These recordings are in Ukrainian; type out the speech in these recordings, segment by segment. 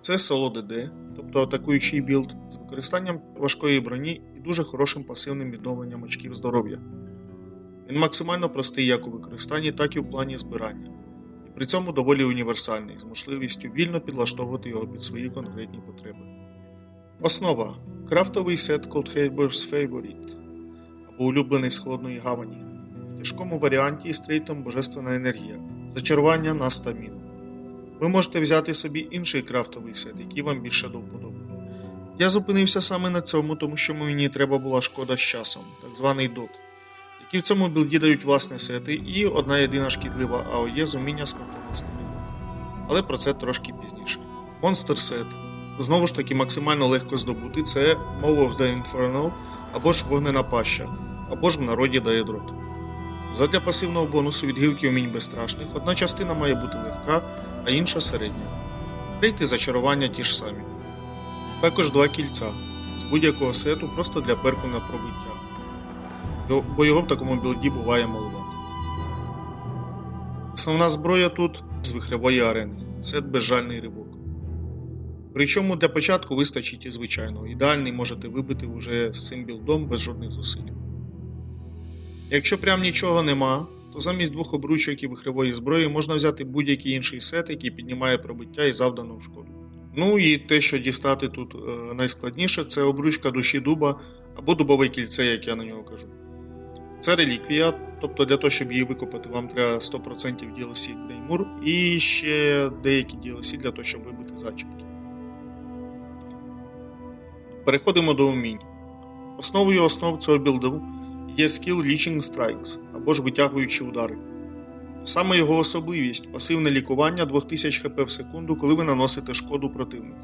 Це соло ДД, тобто атакуючий білд з використанням важкої броні і дуже хорошим пасивним відновленням очків здоров'я. Він максимально простий як у використанні, так і в плані збирання, і при цьому доволі універсальний, з можливістю вільно підлаштовувати його під свої конкретні потреби. Основа крафтовий сет Cold Harbor's Favorite або улюблений з холодної гавані. В тяжкому варіанті із трейтом Божественна енергія, зачарування на стаміну. Ви можете взяти собі інший крафтовий сет, який вам більше до вподоби. Я зупинився саме на цьому, тому що мені треба була шкода з часом, так званий DOT, які в цьому білді дають власні сети і одна єдина шкідлива АОЄ з уміння смертоносної. Але про це трошки пізніше. Monster Set. Знову ж таки, максимально легко здобути це Maw of the Infernal або ж Вогнена Паща, або ж в народі Даєдрот. Задля пасивного бонусу від гілки умінь безстрашних одна частина має бути легка, а інша середня. Рейти зачарування ті ж самі. Також два кільця з будь-якого сету просто для перку на пробиття. Бо його в такому білді буває маловато. Основна зброя тут з вихревої арени. Сет безжальний ривок. Причому для початку вистачить і звичайного. Ідеальний можете вибити вже з цим білдом без жодних зусиль. Якщо прям нічого нема, то замість двох обручок і вихревої зброї можна взяти будь-який інший сет, який піднімає пробиття і завдану шкоду. Ну і те, що дістати тут е, найскладніше, це обручка душі дуба або дубове кільце, як я на нього кажу. Це реліквія, тобто для того, щоб її викопати, вам треба 100% DLC Греймур і ще деякі DLC для того, щоб вибити зачіпки. Переходимо до умінь. Основою основ цього білду є скіл Leeching Strikes або ж витягуючі удари. Саме його особливість пасивне лікування 2000 хп в секунду, коли ви наносите шкоду противнику.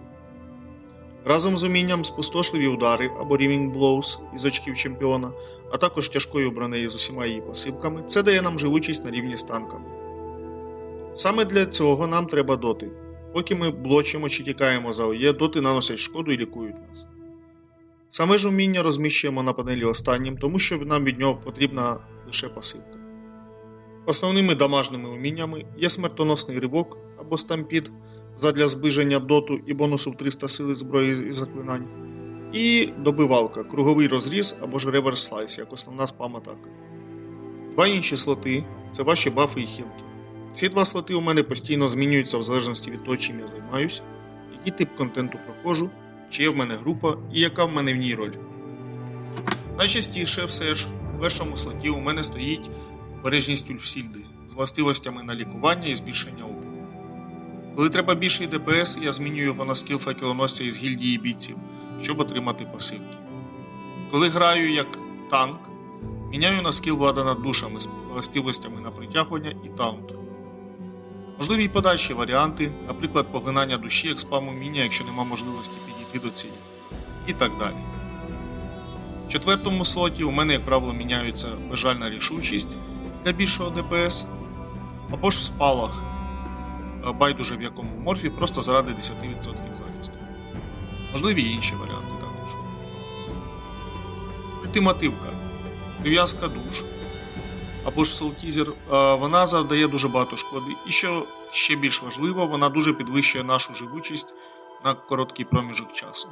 Разом з умінням спустошливі удари або Riving Blows із очків чемпіона, а також тяжкою бронею з усіма її пасивками, це дає нам живучість на рівні з танками. Саме для цього нам треба доти. Поки ми блочимо чи тікаємо за ОЄ, доти наносять шкоду і лікують нас. Саме ж уміння розміщуємо на панелі останнім, тому що нам від нього потрібна лише пасивка. Основними дамажними уміннями є смертоносний ривок або стампід задля зближення доту і бонусу в 300 сили зброї і заклинань, і добивалка, круговий розріз або ж реверс слайс як основна спам-атака. Два інші слоти це ваші бафи і хілки. Ці два слоти у мене постійно змінюються в залежності від того, чим я займаюсь, який тип контенту проходжу, чи є в мене група і яка в мене в ній роль. Найчастіше все ж в першому слоті у мене стоїть бережність Ульфсільди з властивостями на лікування і збільшення опору. Коли треба більший ДПС, я змінюю його на скіл факелоносця із гільдії бійців, щоб отримати пасивки. Коли граю як танк, міняю на скіл влада над душами з властивостями на притягування і таунт. Можливі й подальші варіанти, наприклад, поглинання душі як спам уміння, якщо нема можливості підійти до цілі, і так далі. В четвертому слоті у мене, як правило, міняються безжальна рішучість для більшого ДПС, або ж спалах, е, байдуже в якому морфі, просто заради 10% захисту. Можливі й інші варіанти також. Ультимативка. Прив'язка душ. Або ж Soulteaser, е, вона завдає дуже багато шкоди. І що ще більш важливо, вона дуже підвищує нашу живучість на короткий проміжок часу.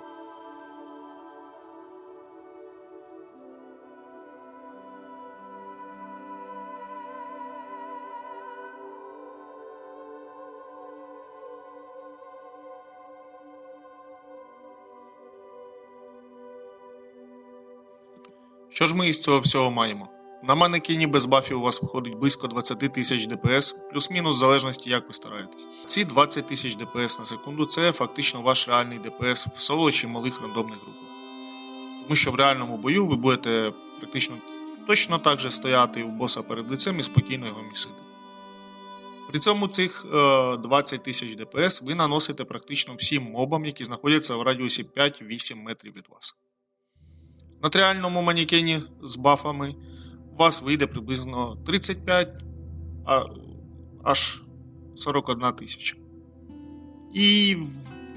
Що ж ми із цього всього маємо? На манекені без бафів у вас виходить близько 20 тисяч ДПС, плюс-мінус в залежності, як ви стараєтесь. Ці 20 тисяч ДПС на секунду це фактично ваш реальний ДПС в соло чи малих рандомних групах. Тому що в реальному бою ви будете практично точно так же стояти у боса перед лицем і спокійно його місити. При цьому цих е, 20 тисяч ДПС ви наносите практично всім мобам, які знаходяться в радіусі 5-8 метрів від вас. На тріальному манекені з бафами у вас вийде приблизно 35 а, аж 41 тисяча. І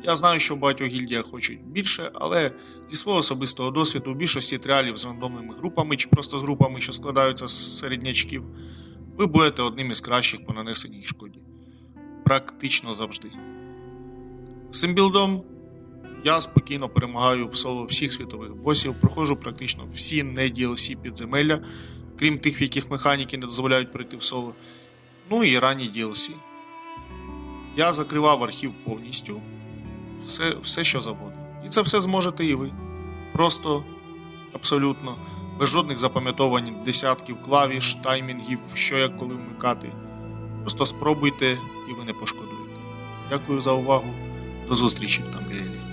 я знаю, що в багатьох гільдіях хочуть більше, але зі свого особистого досвіду, у більшості тріалів з рандомними групами чи просто з групами, що складаються з середнячків, ви будете одним із кращих по нанесеній шкоді. Практично завжди. З цим білдом я спокійно перемагаю в соло всіх світових босів, проходжу практично всі не DLC підземелля, крім тих, в яких механіки не дозволяють пройти в соло. Ну і ранні DLC. Я закривав архів повністю, все, все що завгодно. І це все зможете і ви. Просто абсолютно, без жодних запам'ятовань десятків клавіш, таймінгів, що як коли вмикати. Просто спробуйте і ви не пошкодуєте. Дякую за увагу. До зустрічі в Тамріелі.